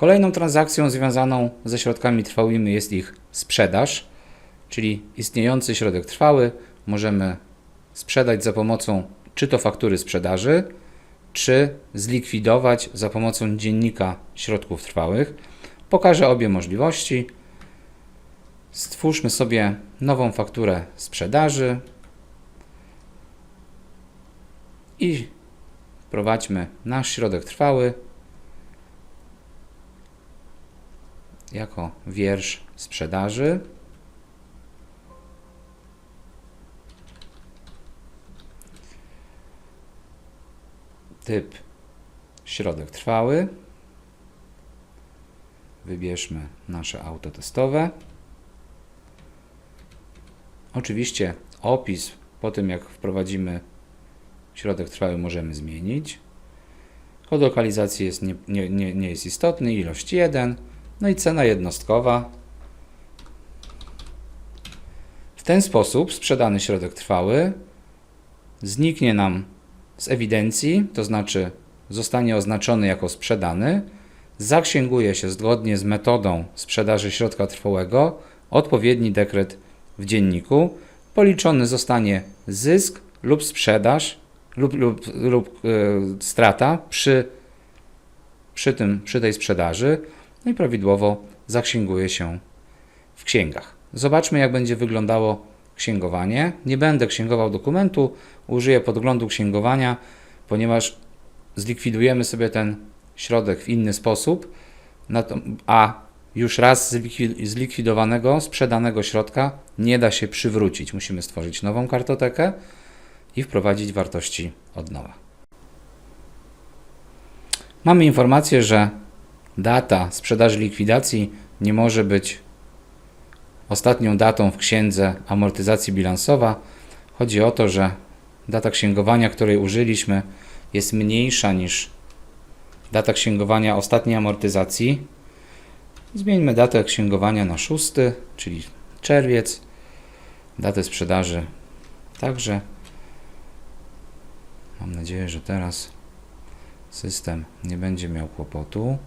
Kolejną transakcją związaną ze środkami trwałymi jest ich sprzedaż, czyli istniejący środek trwały możemy sprzedać za pomocą czy to faktury sprzedaży, czy zlikwidować za pomocą dziennika środków trwałych. Pokażę obie możliwości. Stwórzmy sobie nową fakturę sprzedaży i wprowadźmy nasz środek trwały jako wiersz sprzedaży. Typ środek trwały. Wybierzmy nasze auto testowe. Oczywiście opis po tym jak wprowadzimy środek trwały możemy zmienić. Kod lokalizacji jest nie, nie, nie, jest istotny, ilość 1. No i cena jednostkowa. W ten sposób sprzedany środek trwały. Zniknie nam z ewidencji, to znaczy zostanie oznaczony jako sprzedany, zaksięguje się zgodnie z metodą sprzedaży środka trwałego. Odpowiedni dekret w dzienniku, policzony zostanie zysk lub sprzedaż lub, lub, lub e, strata przy, przy, tym, przy tej sprzedaży, no i prawidłowo zaksięguje się w księgach. Zobaczmy, jak będzie wyglądało księgowanie. Nie będę księgował dokumentu, użyję podglądu księgowania, ponieważ zlikwidujemy sobie ten środek w inny sposób, a już raz zlikwi- zlikwidowanego, sprzedanego środka nie da się przywrócić. Musimy stworzyć nową kartotekę i wprowadzić wartości od nowa. Mamy informację, że data sprzedaży likwidacji nie może być ostatnią datą w księdze amortyzacji bilansowa. Chodzi o to, że data księgowania, której użyliśmy, jest mniejsza niż data księgowania ostatniej amortyzacji. Zmieńmy datę księgowania na 6, czyli czerwiec. Datę sprzedaży także. Mam nadzieję, że teraz system nie będzie miał kłopotu.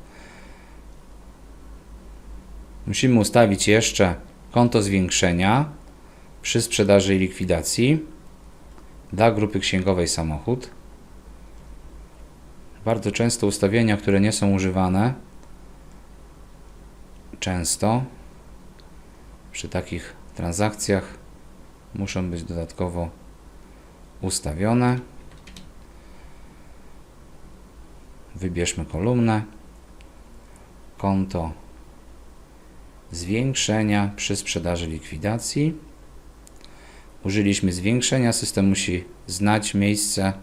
Musimy ustawić jeszcze konto zwiększenia przy sprzedaży i likwidacji dla grupy księgowej samochód. Bardzo często ustawienia, które nie są używane, często przy takich transakcjach muszą być dodatkowo ustawione. Wybierzmy kolumnę, konto zwiększenia przy sprzedaży likwidacji. Użyliśmy zwiększenia, system musi znać miejsce,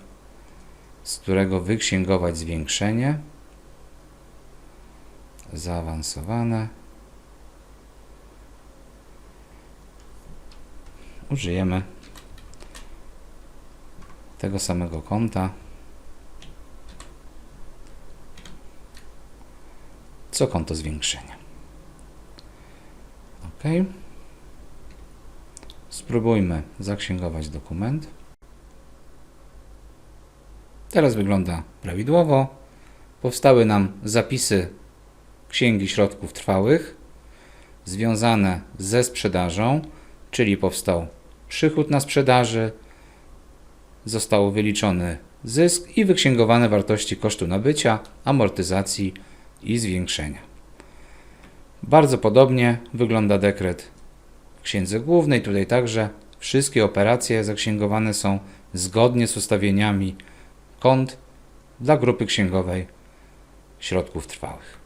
z którego wyksięgować zwiększenie. Zaawansowane. Użyjemy tego samego konta. Co konto zwiększenia. OK. Spróbujmy zaksięgować dokument. Teraz wygląda prawidłowo. Powstały nam zapisy księgi środków trwałych związane ze sprzedażą, czyli powstał przychód na sprzedaży, został wyliczony zysk i wyksięgowane wartości kosztu nabycia, amortyzacji i zwiększenia. Bardzo podobnie wygląda dekret w księdze głównej. Tutaj także wszystkie operacje zaksięgowane są zgodnie z ustawieniami kont dla grupy księgowej środków trwałych.